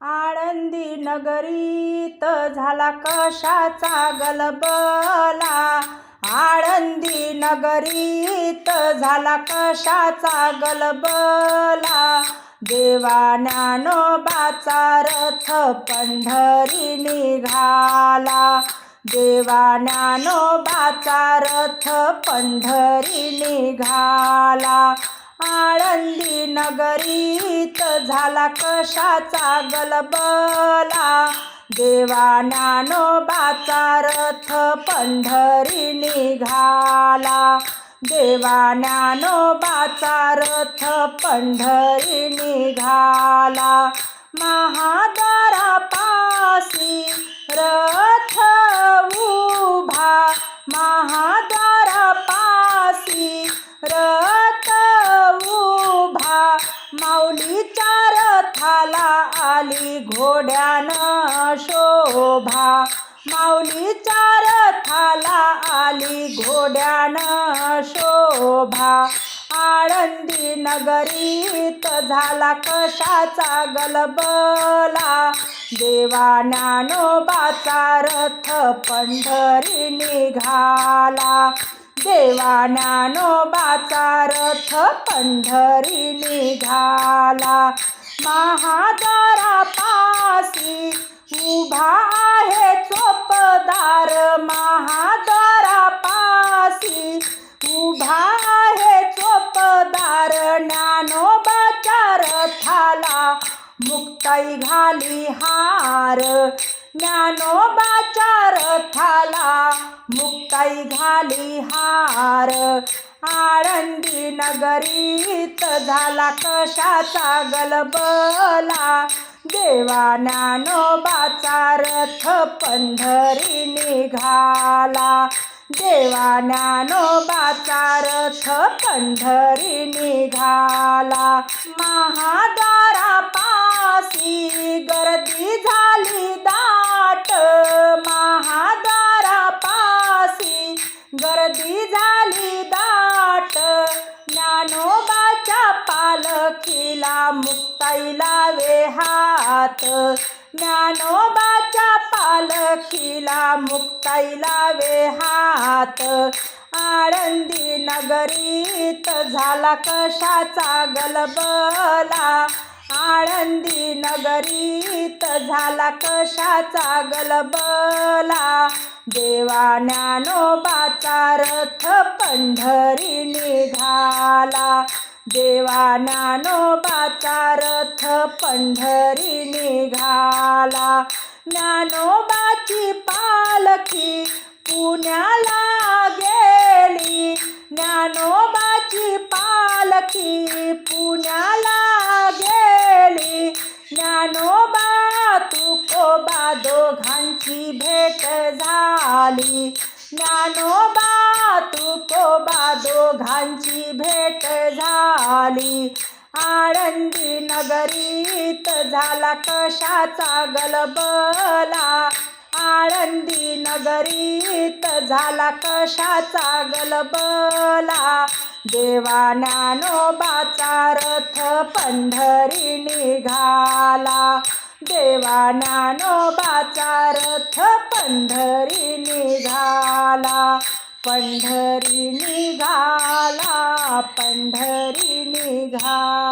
आळंदी नगरीत झाला कशाचा गलबला. आळंदी नगरीत झाला कशाचा गलबला. देवा ज्ञानोबाचा रथ पंढरी निघाला. देवा ज्ञानोबाचा रथ पंढरी निघाला. आळंदी नगरीत झाला कशाचा गलबला. देवा ज्ञानोबाचा रथ पंढरी निघाला. देवा ज्ञानोबाचा रथ पंढरी निघाला. महादा घोड्यानं शोभा माऊलीच्या रथाला आली. घोड्यानं शोभा आळंदी नगरीत झाला कशाचा गलबला. देवा ज्ञानोबाचा रथ पंढरी निघाला. देवा ज्ञानोबाचा रथ पंढरी निघाला. महादारापासी उभा आहे चोपदार. महादारापासी उभा आहे चोपदार. ज्ञानोबाचार थाला मुक्ताई घाली हार. ज्ञानोबाच्या रथाला मुक्ताई घाली हार. आळंदी नगरीत झाला कशाचा गलबला. देवा ज्ञानोबाचा रथ पंढरी निघाला. देवा ज्ञानोबाचा रथ पंढरी निघाला. महादारापासी गर मुक्ताई लावे हात. ज्ञानोबाच्या पालखीला मुक्ताई लावे हात. आळंदी नगरीत झाला कशाचा गलबला? आळंदी नगरीत झाला कशाचा गलबला? देवा ज्ञानोबाचा रथ पंढरी निघाला देवा नानोबाचा रथ पंढरी निघाला. ज्ञानोबाची पालखी पुण्याला गेली. ज्ञानोबाची पालखी पुण्याला गेली. ज्ञानोबा तुकोबा दोघांची भेट झाली. ज्ञानोबा तुकोबा दोघांची भेट झाली. आळंदी नगरीत झाला कशाचा गलबला. आळंदी नगरीत झाला कशाचा गलबला. देवा ज्ञानोबाचा रथ पंढरी निघाला. देवा ज्ञानोबाचा रथ पंढरी निघाला पंढरी निघाला पंढरी निघाला.